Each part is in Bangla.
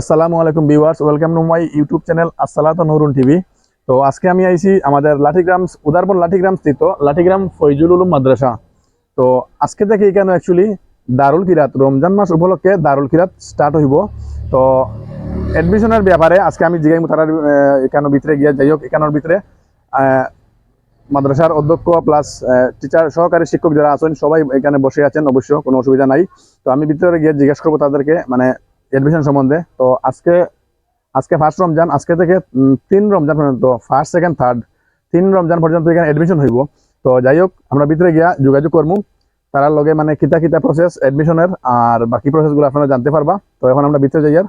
আসসালামু আলাইকুম viewers, welcome to my YouTube channel Assalat Nurun TV. তো আজকে আমি আইছি আমাদের লাঠিগ্রাম উদারবন লাঠিগ্রাম স্থিত লাঠিগ্রাম ফৈজুল উলুম মাদ্রাসা। তো আজকে থেকে এখানে অ্যাকচুয়ালি দারুল কিরাত রমজান মাস উপলক্ষে দারুল কিরাত স্টার্ট হইব। তো এডমিশনের ব্যাপারে আজকে আমি জিগাই তারা এখানের ভিতরে গিয়ে, যাই হোক, এখানের ভিতরে মাদ্রাসার অধ্যক্ষ প্লাস টিচার সহকারী শিক্ষক যারা আছেন, সবাই এখানে বসে আছেন, অবশ্য কোনো অসুবিধা নাই। তো আমি ভিতরে গিয়ে জিজ্ঞেস করব তাদেরকে মানে এডমিশন সম্বন্ধে। তো আজকে আজকে ফার্স্ট রমজান, আজকে থেকে তিন রমজান পর্যন্ত ফার্স্ট সেকেন্ড থার্ড তিন রমজান পর্যন্ত এখানে এডমিশন হইব। তো যাই হোক, আমরা ভিতরে গিয়া যোগাযোগ করব তারার লগে মানে কিতা কিতা প্রসেস এডমিশনের আর বাকি প্রসেসগুলো আপনারা জানতে পারবা। তো এখন আমরা ভিতরে যাই আর।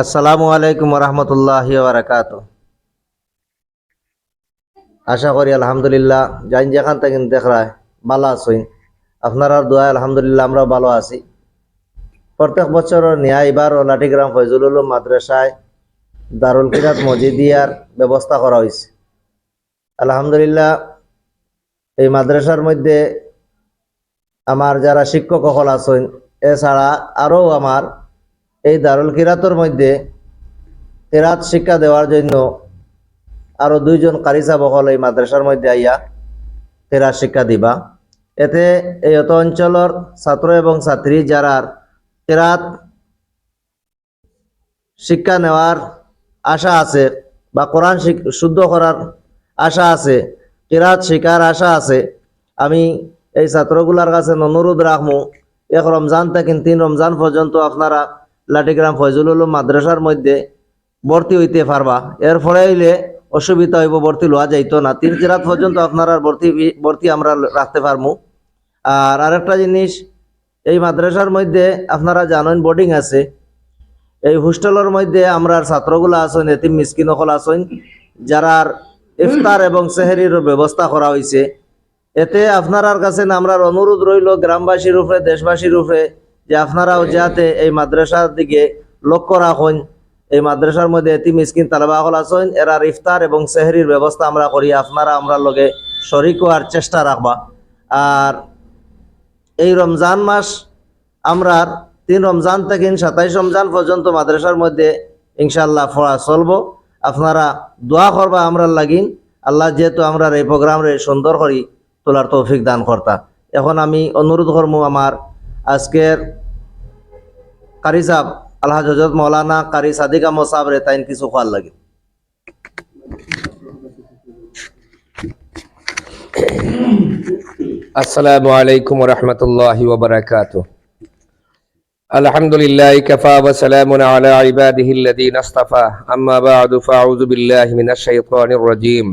আসসালামু আলাইকুম রহমতুল্লাহ বারাকাত আশা করি আলহামদুলিল্লাহ জাইন যেখান থেকে দেখরায় ভালো আছই আপনারা দোয়া আলহামদুলিল্লাহ আমরা ভালো আছি। প্রত্যেক বছরের নিয়া এবার লাঠিগ্রাম উলুম মাদ্রাসায় দারুল কিরাত মজিদিয়ার ব্যবস্থা করা হয়েছে। আলহামদুলিল্লাহ, এই মাদ্রাসার মধ্যে আমার যারা শিক্ষক সকল আছেন, এছাড়া আরও আমার এই দারুল কিরাতর মধ্যে কেরাত শিক্ষা দেওয়ার জন্য আরও দুইজন কারিসা বহল এই মাদ্রাসার মধ্যে আইয়া কেরাত শিক্ষা দিবা। এতে এই অত অঞ্চলের ছাত্র এবং ছাত্রী যারা কেরাত শিক্ষা নেওয়ার আশা আছে বা কোরআন শুদ্ধ করার আশা আছে কেরাত শিকার আশা আছে, আমি এই ছাত্রগুলার কাছে অনুরোধ রাখমু এক রমজান থেকে তিন রমজান পর্যন্ত আপনারা লাঠিগ্রাম ফয়জুল উলুম মাদ্রাসার মধ্যে ভর্তি হইতে পারবা। এর ফলে হইলে অসুবিধা হইব, ভর্তি লওয়া যাইতো না। তিন কিরাত পর্যন্ত আপনারা ভর্তি ভর্তি আমরা রাখতে পারমু। আর আরেকটা জিনিস, এই মাদ্রাসার মধ্যে আপনারা জানেন বোর্ডিং আছে। এই হোস্টেলের মধ্যে আমরা ছাত্রগুলো আছেন, এতিম, মিসকিন সকল আছেন, যারা ইফতার এবং সেহেরির ব্যবস্থা করা হয়েছে এতে আপনার কাছে আমরা অনুরোধ রইল, গ্রামবাসীর উপরে, দেশবাসীর উপরে যে আপনারাও যাতে এই মাদ্রাসার দিকে লক্ষ্য রাখুন, এই মাদ্রাসার মধ্যে এতি মিসকিন তালেবা হল আছেন এরার ইফতার এবং সেহরির ব্যবস্থা আমরা করি, আপনারা আমরা লগে শরিক হওয়ার চেষ্টা রাখবা। আর এই রমজান মাস আমরা তিন রমজান থেকে সাতাইশ রমজান পর্যন্ত মাদ্রাসার মধ্যে ইনশাল্লাহ পড়া চলব। আপনারা দোয়া করবা আমরা লাগিন। আল্লাহ যেহেতু আমরা এই প্রোগ্রামে সুন্দর করি তোলার তৌফিক দান কর্তা। এখন আমি অনুরোধ করব আমার আজকের কারি সাহ আল্লাহ হজরত মৌলানা কারি সাদিকা মোসাব রে তাইন কিছু খোয়ার লাগে السلام عليكم ورحمة الله وبركاته الحمد لله كفى وسلام على عباده الذين اصطفى أما بعد فأعوذ بالله من الشيطان الرجيم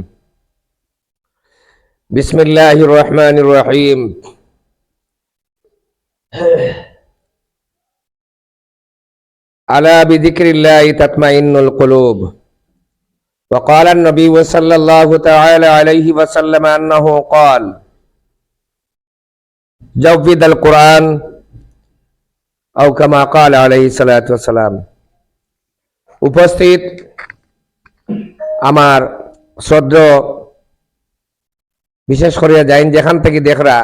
بسم الله الرحمن الرحيم ألا بذكر الله تطمئن القلوب وقال النبي صلى الله تعالى عليه وسلم أنه قال جود القرآن أو كما قال عليه الصلاة والسلام উপস্থিত আমার শ্রদ্ধ বিশেষ করে যাইন যেখান থেকে দেখরা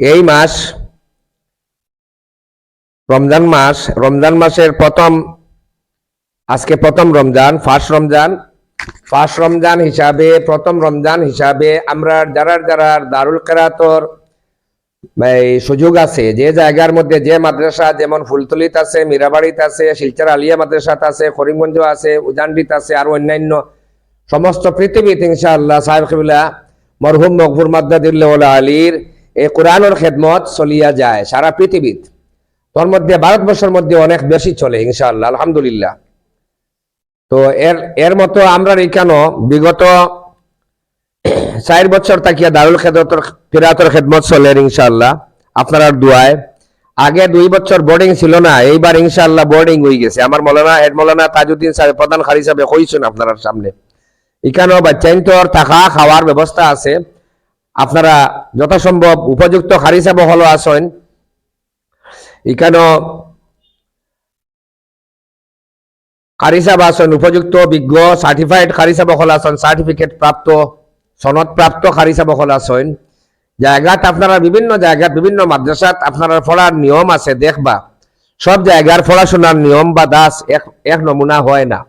এই মাস রমজান মাস, রমজান মাসের প্রথম, আজকে প্রথম রমজান, ফার্স্ট রমজান। ফার্স্ট রমজান হিসাবে, প্রথম রমজান হিসাবে আমরা যারা যারা দারুল কেরাতর সুযোগ আছে, যে জায়গার মধ্যে যে মাদ্রাসা, যেমন ফুলতলিত আছে, মীরাবাড়িতে আছে, শিলচর আলিয়া মাদ্রাসাত আছে করিমগঞ্জ আছে, উজানডিত আছে আর অন্যান্য সমস্ত পৃথিবীতে ইনশাআল্লাহ সাহেব কিবলা মরহুম মকবুর মাদ্দাদুল্লাহ আলীর এই কোরআনের খেদমত চলিয়া যায় সারা পৃথিবীত। তোর মধ্যে, ভারতবর্ষের মধ্যে অনেক বেশি চলে, ইনশাআল্লাহ, আলহামদুলিল্লাহ। তো এর এর মতো আমরা এখানো বিগত চার বছর তাকিয়া দারুল খেদতর ফিরাতর খেদমত চলে, ইনশাআল্লাহ, আপনার দোয়ায়। আগে দুই বছর বোর্ডিং ছিল না, এইবার ইনশাআল্লাহ বোর্ডিং হয়ে গেছে। আমার মৌলানা, হেড মৌলানা তাজউদ্দিন সাহেব, প্রধান খারি সাহেব কইছেন আপনার সামনে। এখানেও বাচ্চাইন তোর থাকা, খাওয়ার ব্যবস্থা আছে। আপনারা যথাসম্ভব উপযুক্ত খারি সাহেব হলো আসেন। এখানেও কারিসাব আসন, উপযুক্ত, বিজ্ঞ সার্টিফাইড কারিসাব হল আসন সার্টিফিকেট প্রাপ্ত, সনদ প্রাপ্ত কারিসাব হল আসন। জায়গাত আপনারা বিভিন্ন জায়গাত, বিভিন্ন মাদ্রাসাত আপনারা পড়ার নিয়ম আছে, দেখবা। সব জায়গার পড়াশোনার নিয়ম বা দাস এক এক নমুনা হয় না।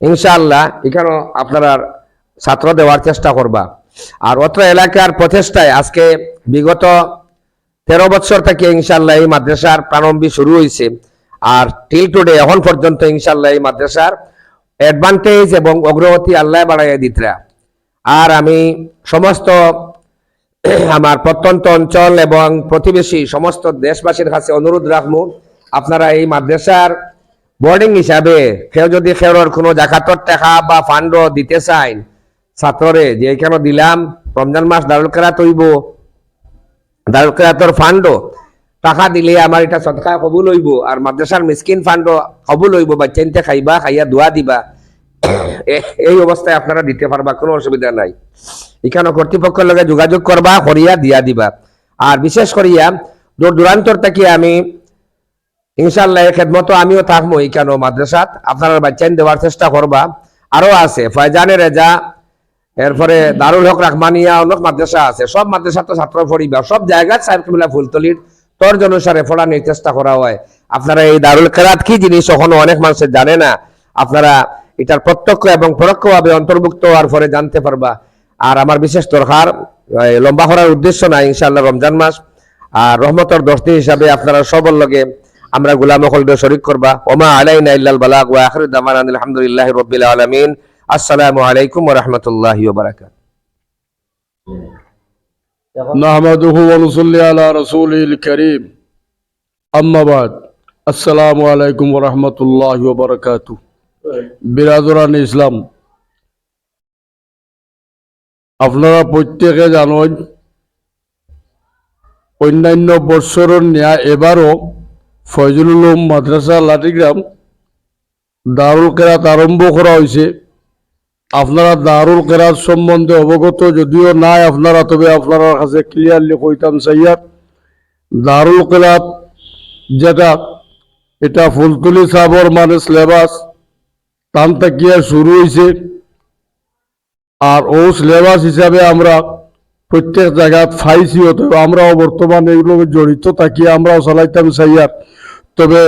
ইনশাআল্লাহ, এখানেও আপনারা ছাত্র দেওয়ার চেষ্টা করবা। আর অত্র এলাকার প্রচেষ্টায় আজকে বিগত তেরো বছর থেকে ইনশাল্লাহ এই মাদ্রাসার প্রারম্ভী শুরু হয়েছে আর টিল টুডে এখন পর্যন্ত ইনশাল্লাহ এই মাদ্রাসার অ্যাডভান্টেজ এবং অগ্রগতি আল্লাহ বাড়াইয়া দিতরা আর আমি সমস্ত আমার প্রত্যন্ত অঞ্চল এবং প্রতিবেশী সমস্ত দেশবাসীর কাছে অনুরোধ রাখব, আপনারা এই মাদ্রাসার বোর্ডিং হিসাবে কেউ যদি কেউর কোনো জাকাতর টাকা বা ফান্ড দিতে চান ছাত্ররে যে এখানে দিলাম, রমজান মাস দারুল কেরাত হইব দারুল কেরাতর ফান্ড টাকা দিলে আমার এটা সদকা কবুল হইব আর মাদ্রাসার মিসকিন ফান্ড কবুল হইব বা চেনতে খাইবা, খাইয়া দোয়া দিবা। এই অবস্থায় আপনারা দিতে পারবা, কোনো অসুবিধা নাই। এখানে কর্তৃপক্ষের লগে যোগাযোগ করবা করিয়া দিয়া দিবা। আর বিশেষ করিয়া দূর দূরান্তর থেকে আমি ইনশাল্লাহ খেদমত আমিও থাকব এখানে মাদ্রাসাত আপনারা বাচ্চাইন দেওয়ার চেষ্টা করবা। আরও আছে, ফয়জানে রেজা এরপরে দারুল হক রাহমানিয়া অনেক মাদ্রাসা আছে। সব মাদ্রাসা তো ছাত্র পড়িবা সব জায়গায় কিবলা ফুলতলির তর্জ অনুসারে পড়ানোর চেষ্টা করা হয়। আপনারা এই দারুল কেরাত কি জিনিস এখনও অনেক মানুষের জানে না? আপনারা এটার প্রত্যক্ষ এবং পরোক্ষভাবে অন্তর্ভুক্ত হওয়ার পরে জানতে পারবা। আর আমার বিশেষ দরকার লম্বা করার উদ্দেশ্য নাই, ইনশাআল্লাহ রমজান মাস। আর রহমতর দশটি হিসাবে আপনারা সবর লগে আমরা গুলাম শরিক করবা। ওমা আলাইনা ইল্লাল বালাগ ওয়া আখিরু দামানা আলহামদুলিল্লাহি রাব্বিল আলামিন। আসসালামু আলাইকুম ওয়া রাহমাতুল্লাহি ওয়া বারাকাতুহু এখন نحمده ونصلي على رسوله الكريم أما بعد السلام عليكم ورحمة الله وبركاته বিরাদরান ইসলাম আপনারা প্রত্যেকে জানেন অন্যান্য বৎসরের ন্যায় এবারও ফয়জুল উলুম মাদ্রাসা লাটিগ্রাম দারুল কেরাত আরম্ভ করা হয়েছে আপনারা দারুল কেরাত সম্বন্ধে অবগত যদিও নাই আপনারা, তবে আপনারা কাছে ক্লিয়ারলি কইতাম সাইয়ার দারুল কেরাত যেটা, এটা ফুলতুলি সাবর মানে সিলেবাস টান তাকিয়া শুরু হয়েছে আর ও সিলেবাস হিসাবে আমরা প্রত্যেক জায়গায় ফাইছি, অতএব আমরাও বর্তমানে এগুলো জড়িত থাকি, আমরাও চালাইতাম সাইয়ার তবে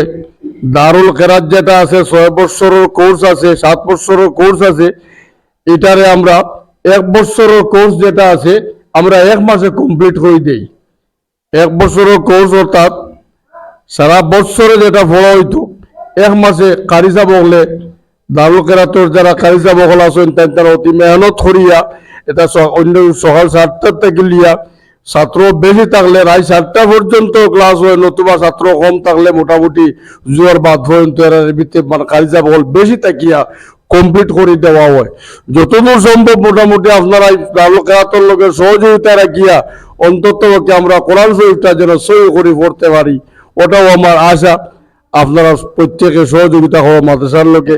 দারুল কেরাত যেটা আছে, ছয় বৎসরের কোর্স আছে, সাত বৎসরের কোর্স আছে এটারে আমরা এক বছরের কোর্স যেটা আছে, আমরা এক মাসে কমপ্লিট করে দেই। এক বছরের কোর্স অর্থাৎ সারা বছরে যেটা পড়া হইতো, এক মাসে কারিজা বগলে দারুল কেরাতর যারা কারিজা বগল আছেন, তারা অতি মেহনত করিয়া, এটা অন্য সকাল সাতটার থেকে লিয়া, ছাত্র বেশি থাকলে রায় সাতটা পর্যন্ত ক্লাস হয়, নতুবা ছাত্র কম থাকলে মোটামুটি জোয়ার বাদ পর্যন্ত এরা ভিতরে মানে কারিজা বগল বেশি থাকিয়া কমপ্লিট করে দেওয়া হয়। যতদূর সম্ভব মোটামুটি আপনারা দারুল লোকের সহযোগিতা রাখিয়া অন্তত আমরা কোরআন শরীফটা যেন সই করে পড়তে পারি, ওটাও আমার আশা। আপনারা প্রত্যেকে সহযোগিতা হওয়া মাদ্রাসার লোকে।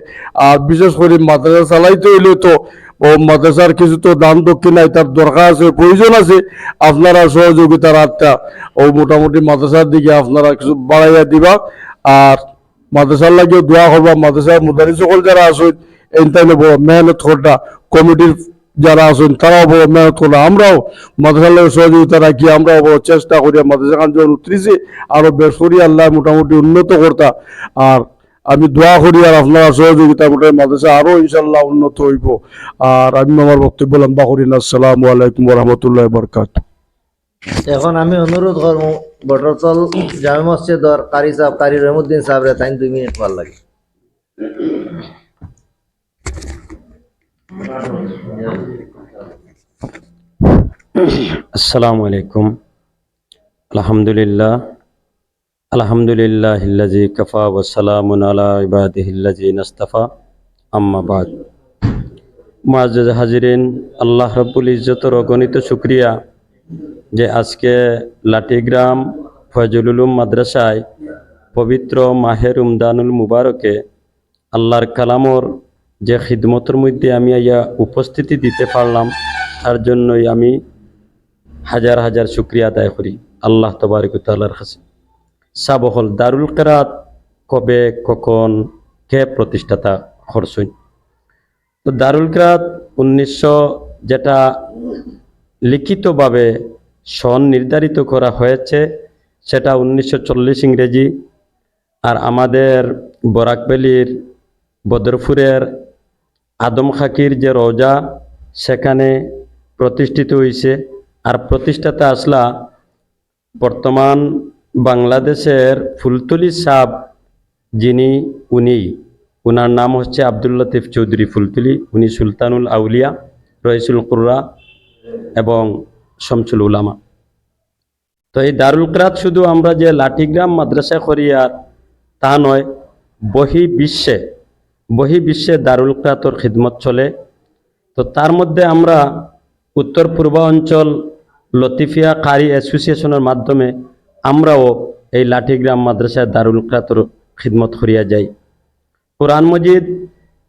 আর বিশেষ করে মাদ্রাসা চালাইতে হইলে তো মাদ্রাসার কিছু তো দান দক্ষিণায় তার দরকার আছে, প্রয়োজন আছে। আপনারা সহযোগিতার হাতটা ও মোটামুটি মাদ্রাসার দিকে আপনারা কিছু বাড়াইয়া দিবা। আর মাদ্রাসার লাগিয়ে দোয়া করবা, মাদ্রাসার মুদারি সকল যারা আছেন টাইমে বড় মেহনত করটা কমিটির যারা আছেন, তারাও বড় মেহনত করল আমরাও মাদ্রাসার সহযোগিতা রাখি আমরাও বড় চেষ্টা করি। মাদ্রাসা খান যখন উতরিছে আরও বেশ করি। আল্লাহ মোটামুটি উন্নত করতা। আর আমি দোয়া করি আর আপনারা সহযোগিতা মোটামুটি মাদ্রাসা আরও ইনশাল্লাহ উন্নত হইব। আর আমি আমার বক্তব্য লম্বা করি না। আসসালামু আলাইকুম রহমতুল্লাহ বরকাত এখন আমি অনুরোধ করব বটরতল জামে মসজিদর কারি সাহেব, কারি রহমুদ্দিন সাহেব রে তাই দুই মিনিট ভালো লাগে। আসসালামু আলাইকুম আলহামদুলিল্লাহ আলহামদুলিল্লাহ হিল্লাজি কফা ওসালামুন আলা ইবাদিহিল্লাজি নাস্তাফা আম্মা বাদ মুআজ্জাজ হাজিরিন আল্লাহ রব্বুল ইজ্জতর অগণিত শুক্রিয়া যে আজকে লাটিগ্রাম ফয়জুল উলুম মাদ্রাসায় পবিত্র মাহে রমদানুল মুবারকে আল্লাহর কালামর যে খিদমতের মধ্যে আমি ইয়া উপস্থিতি দিতে পারলাম, তার জন্যই আমি হাজার হাজার শুক্রিয়া আদায় করি আল্লাহ তবারিক তাল্লার কাছে। সাবহল দারুল কেরাত, কবে, কখন, কে প্রতিষ্ঠাতা করছেন? তো দারুল কিরাত উনিশশো যেটা লিখিতভাবে সন নির্ধারিত করা হয়েছে, সেটা উনিশশো চল্লিশ ইংরেজি, আর আমাদের বরাকবেলির বদরপুরের আদম খাকির যে রোজা সেখানে প্রতিষ্ঠিত হয়েছে আর প্রতিষ্ঠাতা আসলা বর্তমান বাংলাদেশের ফুলতলি সাহ যিনি, উনি, উনার নাম হচ্ছে আব্দুল লতিফ চৌধুরী ফুলতুলি। উনি সুলতানুল আউলিয়া, রইসুল কুর্রা এবং শমসুল উলামা। তো এই দারুল ক্রাত শুধু আমরা যে লাঠিগ্রাম মাদ্রাসা করিয়ার তা নয়, বহি বিশ্বে বহি বিশ্বে দারুল কিরাতর খিদমত চলে। তো তার মধ্যে আমরা উত্তর পূর্বাঞ্চল, লতিফিয়া কারি অ্যাসোসিয়েশনের মাধ্যমে আমরাও এই লাঠিগ্রাম মাদ্রাসায় দারুল কিরাতর খিদমত করিয়া যাই। কোরআন মজিদ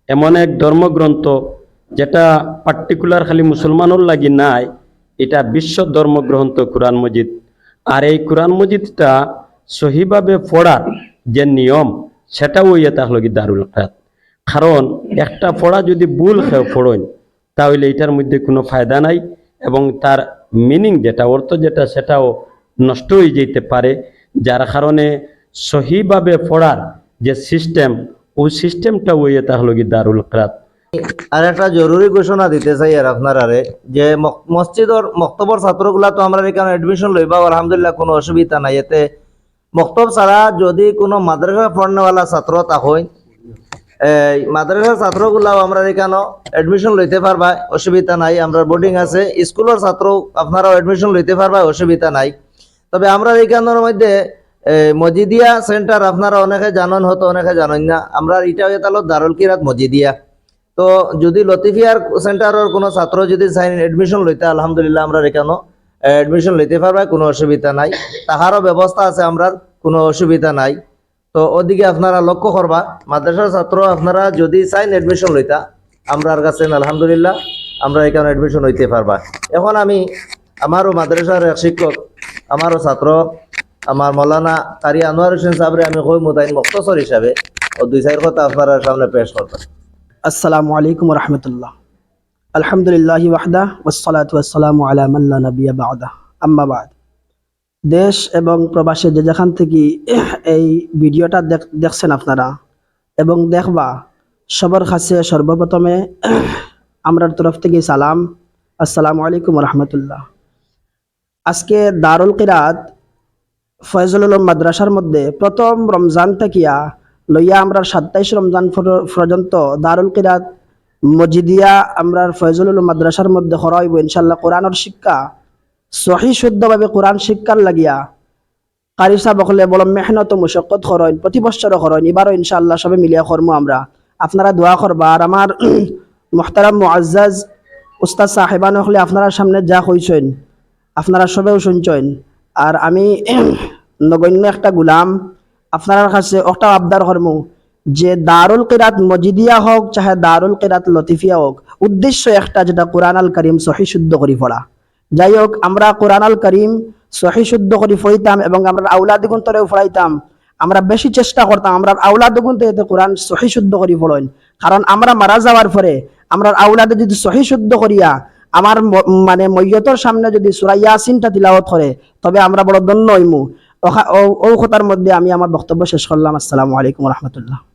এমন এক ধর্মগ্রন্থ যেটা পার্টিকুলার খালি মুসলমানের লাগি নাই, এটা বিশ্ব ধর্মগ্রন্থ কোরআন মজিদ। আর এই কোরআন মজিদটা সহিভাবে পড়ার যে নিয়ম, সেটাও ইয়ে তাহলে দারুল খাত কারণ একটা পড়া যদি ভুল পড়েন, তাহলে এটার মধ্যে কোনো ফায়দা নাই এবং তার মিনিং যেটা, অর্থ যেটা, সেটাও নষ্ট হয়ে যেতে পারে। যার কারণে সহিভাবে পড়ার যে সিস্টেম ওই সিস্টেমটা ওই তাহলে কি দারুল কিরাত। আর একটা জরুরি ঘোষণা দিতে চাই আর আপনার আরে, যে মসজিদর মক্তবর ছাত্রগুলা তো আমরা এখানে এডমিশন লইবা আলহামদুলিল্লাহ কোনো অসুবিধা নাই। এতে মক্তব ছাড়া যদি কোনো মাদ্রাসা পড়নেওয়ালা ছাত্র তাহই এই মাদ্রাসা ছাত্রগুলাও আমরা এখানে এডমিশন লইতে পারবা, অসুবিধা নাই। আমরা বোর্ডিং আছে, স্কুলের ছাত্র আপনারাও এডমিশন লইতে পারবা, অসুবিধা নাই। তবে আমরা এখানের মধ্যে মজিদিয়া সেন্টার আপনারা অনেকে জানেন হতো অনেকে জানেন না। আমরা এটা হয়ে তাহলে দারুল কিরাত মজিদিয়া। তো যদি লতিফিয়ার সেন্টারের কোনো ছাত্র যদি সাইন এডমিশন লইতে, আলহামদুলিল্লাহ আমরা এখানে এডমিশন লইতে পারবা, কোনো অসুবিধা নাই। তাহারও ব্যবস্থা আছে আমরা কোনো অসুবিধা নাই। তো ওদিকে আপনারা লক্ষ্য করবা, মাদ্রাসার ছাত্র আপনারা যদি চাইন এডমিশন লইতা আমরার কাছে আলহামদুলিল্লাহ, আমরা এখানে এডমিশন হইতে পারবা। এখন আমি আমারও মাদ্রাসার এক শিক্ষক, আমারও ছাত্র, আমার মৌলানা কারি আনোয়ার হোসেন সাহেবরে আমি কই মুতাইন মুক্তসর হিসাবে, ও দুই চার কথা আপনারা সামনে পেশ করতাম আসসালামু আলাইকুম রহমতুল্লাহ আলহামদুলিল্লাহ ওয়াহদা ওসালাত ওয়াসালামু আলা মাল্লা নবিয়া বাদ। দেশ এবং প্রবাসে যে যেখান থেকে এই ভিডিওটা দেখ- দেখছেন আপনারা এবং দেখবা, সবার কাছে সর্বপ্রথমে আমরার তরফ থেকে সালাম। আসসালামু আলাইকুম রহমতুল্লাহ আজকে দারুল কিরাত ফয়জুল উলুম মাদ্রাসার মধ্যে প্রথম রমজান থাকিয়া লইয়া আমরা সাতাইশ রমজান পর্যন্ত দারুল কিরাত মজিদিয়া আমরা ফয়জুল উলুম মাদ্রাসার মধ্যে হরাইব ইনশাল্লাহ কোরআনের শিক্ষা সহি শুদ্ধভাবে কোরআন শিক্ষার লাগিয়া কারি হলে বড় মেহনত মুশক্কত খরইন প্রতি বছরও খরইন এবারও ইনশাল্লাহ সবে মিলিয়া কর্ম আমরা। আপনারা দোয়া করবা আর আমার মোহতারাম মুআজ্জাজ উস্তাদ সাহেবান হলে আপনারা সামনে যা হইছেন, আপনারা সবেও শুনছেন। আর আমি নগণ্য একটা গুলাম আপনার কাছে একটা আবদার কর্ম যে দারুল কিরাত মজিদিয়া হোক, চাহে দারুল কিরাত লতিফিয়া হোক, উদ্দেশ্য একটা যেটা কোরআন আল করিম সহি শুদ্ধ করে পড়া। যাই হোক আমরা কোরআন আল করিম সহি শুদ্ধ করে পড়িতাম এবং আমরা আউলা দিগুন তরেও পড়াইতাম। আমরা বেশি চেষ্টা করতাম আমরা আউলা দুগুন এতে কোরআন সহি শুদ্ধ করে পড়েন। কারণ আমরা মারা যাওয়ার পরে আমরা আউলাদে যদি সহি শুদ্ধ করিয়া আমার মানে মৈয়তর সামনে যদি সুরা ইয়াসিনটা তিলাওয়াত করে, তবে আমরা বড় দন্য হইমু। ও- মধ্যে আমি আমার বক্তব্য শেষ করলাম। আসসালামু আলাইকুম রহমতুল্লাহ।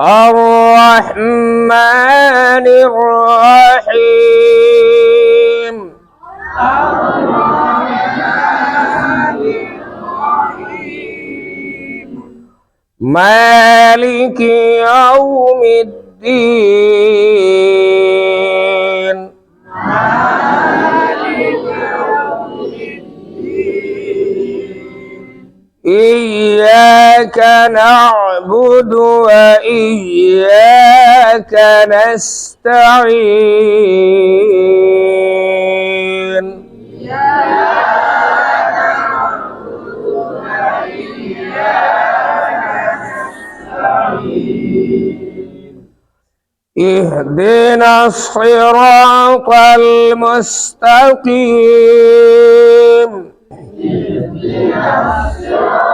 الرحمن الرحيم. مالك يوم الدين. إياك نعبد وإياك نستعين. اهدنا الصراط المستقيم. اهدنا الصراط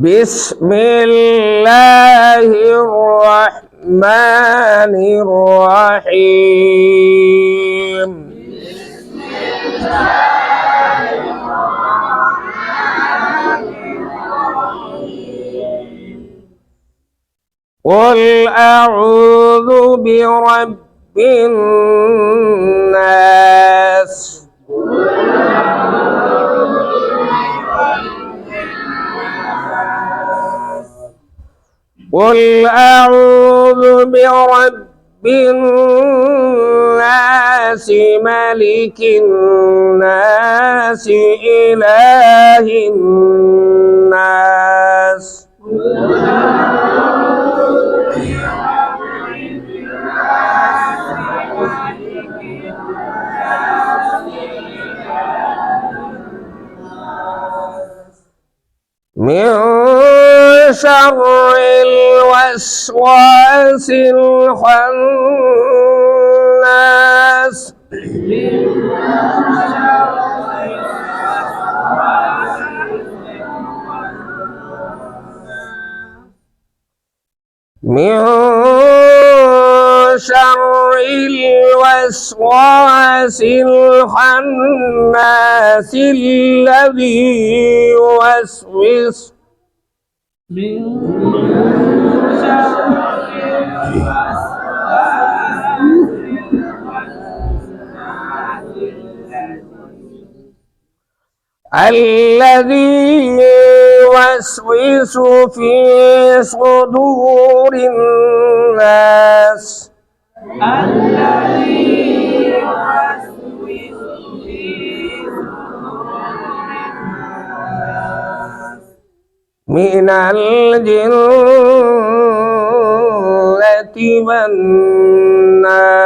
بسم الله الرحمن الرحيم قل أعوذ برب الناس أعوذ برب الناس ملك الناس إله الناس. من شر الوسواس الخناس. من شر الوسواس الخناس الذي يوسوس الذي يوسوس في صدور الناس من الجنة والناس.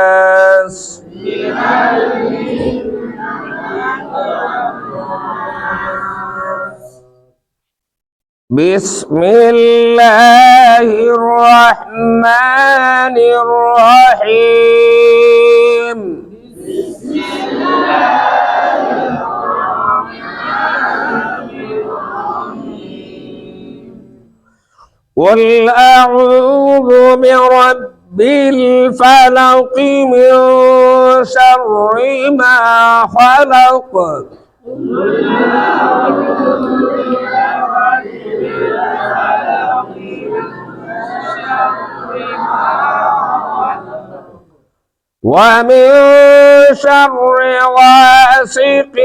بسم الله الرحمن الرحيم. قل أعوذ برب الفلق من شر ما خلق ومن شر غاسق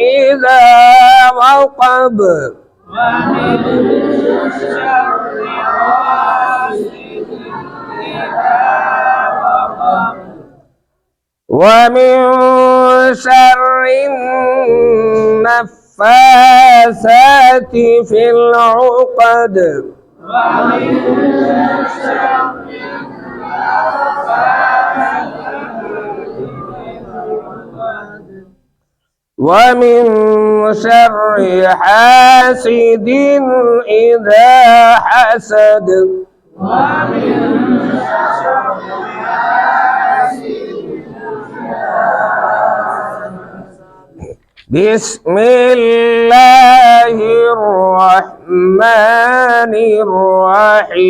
إذا وقب ومن شر النفاثات في العقد. ومن شر ومن شر حاسد إذا حسد. ومن شر حاسد بسم الله الرحمن الرحيم.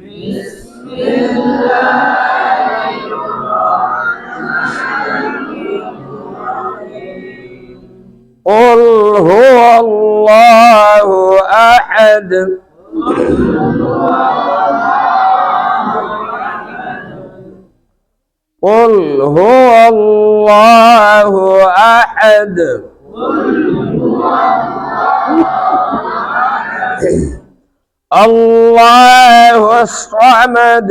بسم الله قل هو الله أحد. قل هو الله أحد. الله الصمد.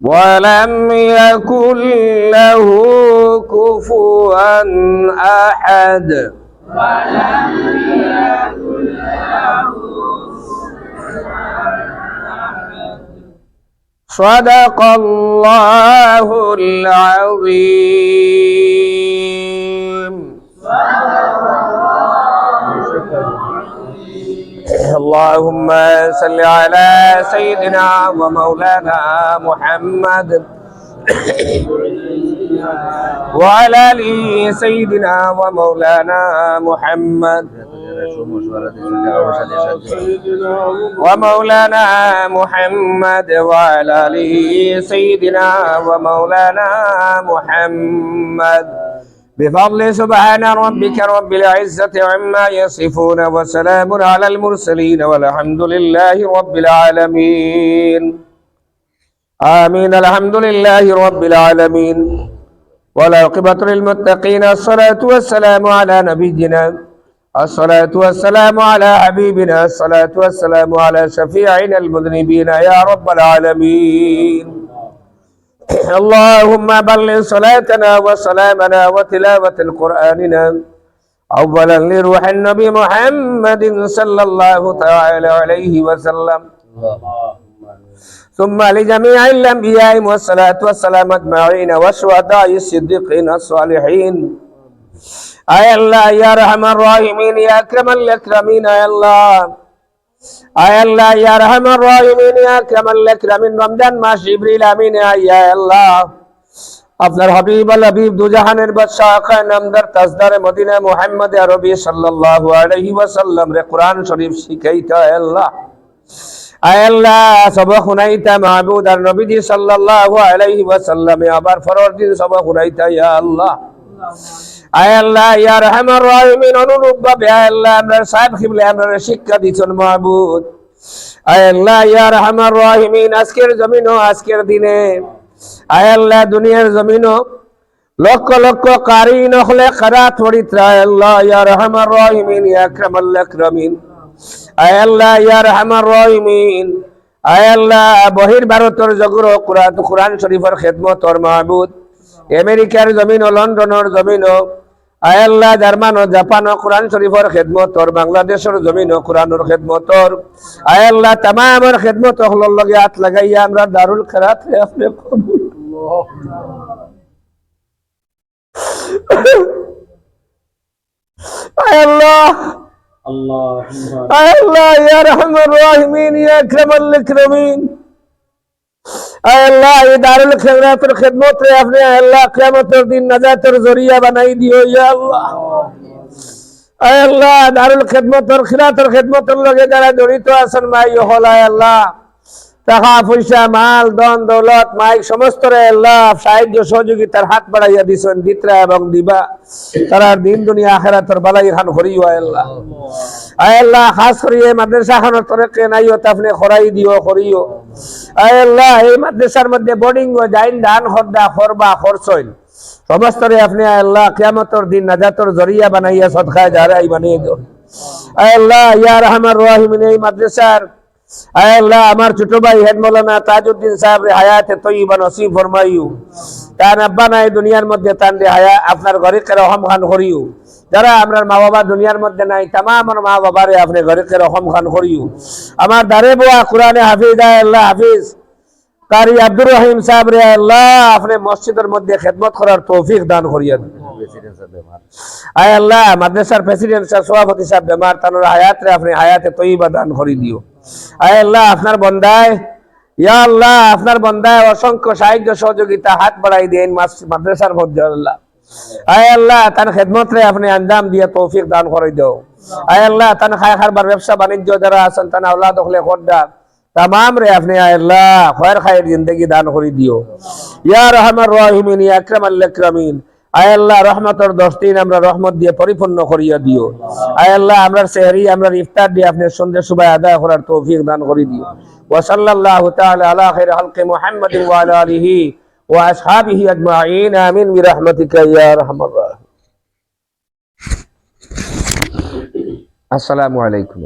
ولم يكن له كفوا أحد. ولم يكن له صدق الله العظيم. صدق اللهم صل على سيدنا ومولانا محمد وعلى آل سيدنا ومولانا محمد ومولانا محمد وعلى آل سيدنا ومولانا محمد بفضل سبحان ربك رب العزة عما يصفون وسلام على المرسلين والحمد لله رب العالمين. آمين. الحمد لله رب العالمين. والعاقبة للمتقين. الصلاة والسلام على نبينا. الصلاة والسلام على حبيبنا. الصلاة والسلام على شفيعنا المذنبين. يا رب العالمين. اللهم بلغ صلاتنا وسلامنا وتلاوة قرآننا أولا لروح النبي محمد صلى الله تعالى عليه وسلم. ثم لجميع الأنبياء والصلاة والسلام أجمعين والشهداء الصديقين الصالحين. أي الله يا أرحم الراحمين يا أكرم الأكرمين يا الله. আয় আল্লাহ, ইয়া রহমান রহিমিন, ইয়া আকরামাল আকরামিন রমজান মাস, জিবরিল আমিন ইয়া আল্লাহ। আপনার হাবিব আল হাবিব দুজাহানের বাদশাহ আকা নামদার তাজদার মদিনা মুহাম্মদ আরবি সাল্লাল্লাহু আলাইহি ওয়াসাল্লাম রে কোরআন শরীফ শিখাইতা আল্লাহ। আয় আল্লাহ সবক শুনাইতা মাহবুদ আর নবীজি সাল্লাল্লাহু আলাইহি ওয়াসাল্লামে আবার ফরর দিন সবক শুনাইতা ইয়া আল্লাহ। আয় আল্লাহ, ইয়া রহমান রহিমিন, অনুরূপ ভাবে আয় আল্লাহ, আমরা সাহেব খিবলে আমরা শিক্ষা দিচ্ছেন মাহবুদ। আয় আল্লাহ, ইয়া রহমান রহিমিন, আজকের জমিন আজকের দিনে। আয় আল্লাহ, দুনিয়ার জমিন লক্ষ লক্ষ কারি নখলে কারাত হরিত্রা আয় আল্লাহ, ইয়া রহমান রহিমিন, ইয়া আকরামাল আকরামিন। আয় আল্লাহ, ইয়া রহমান রহিমিন। আয় আল্লাহ বহির ভারতের জগর কুরআন শরীফের খেদমতর মাহবুদ। আমেরিকার জমিন ও লন্ডনের জমিন ও আয়াল্লাহ জার্মান জাপান কোরআন শরীফের খেদমতর বাংলাদেশের জমিন ও কোরআনের খেদমতর আয়াল্লাহ তামামের খেদমত হলর লগে হাত লাগাইয়া আমরা দারুল খেরাত আপনি কবুল। আয়াল্লাহ আয়াল্লাহ ইয়া রহমান রাহিমিন ইয়া আকরামাল আকরামিন। আয় আল্লাহ, এই দারুল খেদমতের খেদমত রে আপনি আল্লাহ কিয়ামতের দিন নাজাতের জরিয়া বানাই দিও, ইয়া আল্লাহ। আল্লাহ, দারুল খেদমতের খিরাতের খেদমতের লগে যারা জড়িত আছেন মাই হল আয় আল্লাহ। টাকা, পয়সা, মাল দন দৌলত, মাইক সমস্ত আল্লাহ সাহায্য, সহযোগিতার হাত বাড়াইয়া দিছেন দিত্রা এবং দিবা। তারা দিন, দুনিয়া, আখেরাতর বালাই খান আয় আল্লাহ। আল্লাহ, খাস করিয়ে মাদ্রাসা খানোর তরকে নাইও তা আপনি খরাই দিও আয় আল্লাহ, এই মাদ্রাসার মধ্যে বোর্ডিং ও জাইন দান হরদা খরবা, খরচইন। সমস্ত রে আপনি আল্লাহ, কিয়ামতর দিন নাজাতর জরিয়া বানাইয়া সদকায় জারাই বানিয়ে দিও। আল্লাহ, ইয়া রহমান রহিমিন, এই মাদ্রাসার আয় আল্লাহ, আমার ছোট ভাই তাজউদ্দিন সাহেব হায়াতে তৈবা নসিব ফরমাইও তান আব্বা নাই দুনিয়ার মধ্যে তান রে হায়া আপনার ঘরে রহম খান যারা মা বাবা দুনিয়ার মধ্যে নাই তাম আমার মা বাবারে আপনি ঘরে রহম খান আমার দারে বুয়া কোরআনে হাফিজ, আয় আল্লাহ, হাফিজ। কারি আব্দুর রহিম সাহেব রে আল্লাহ, আপনি মসজিদের মধ্যে খেদমত করার তৌফিক দান করিয়া। আয় আল্লাহ, মাদ্রাসার প্রেসিডেন্ট সভাপতি সাহেব, বেমার তানোর হায়াত রে আপনি হায়াতে তৈবা দান করি দিও। আয় আল্লাহ, আপনার বন্দায়, ইয়া আল্লাহ, আপনার বন্দায় অসংখ্য সাহায্য সহযোগিতা হাত বাড়াই দেন মাদ্রাসার মধ্যে আল্লাহ। আয় আল্লাহ, তার আপনি আঞ্জাম দিয়ে তৌফিক দান করে দাও। আয় আল্লাহ খায় খারবার, ব্যবসা, বাণিজ্য যারা আছেন তান আল্লাহ দখলে খোদ্দা তামাম রে আপনি আয় আল্লাহ, খয়ের খায়ের জিন্দগি দান করে দিও। ইয়া রহমান রহিমিন আয় আল্লাহ, রহমতর দশ দিন আমরা রহমত দিয়ে পরিপূর্ণ করিয়া দিও। আয় আল্লাহ, আমরা সেহরি, আমরা ইফতার দিয়ে আপনি সন্ধ্যে সুবাহ আদায় করার তৌফিক দান দিও। আলা আসহাবিহি আজমাইন আমিন, বিরহমাতিকা ইয়া রাহিমিন আসসালামু আলাইকুম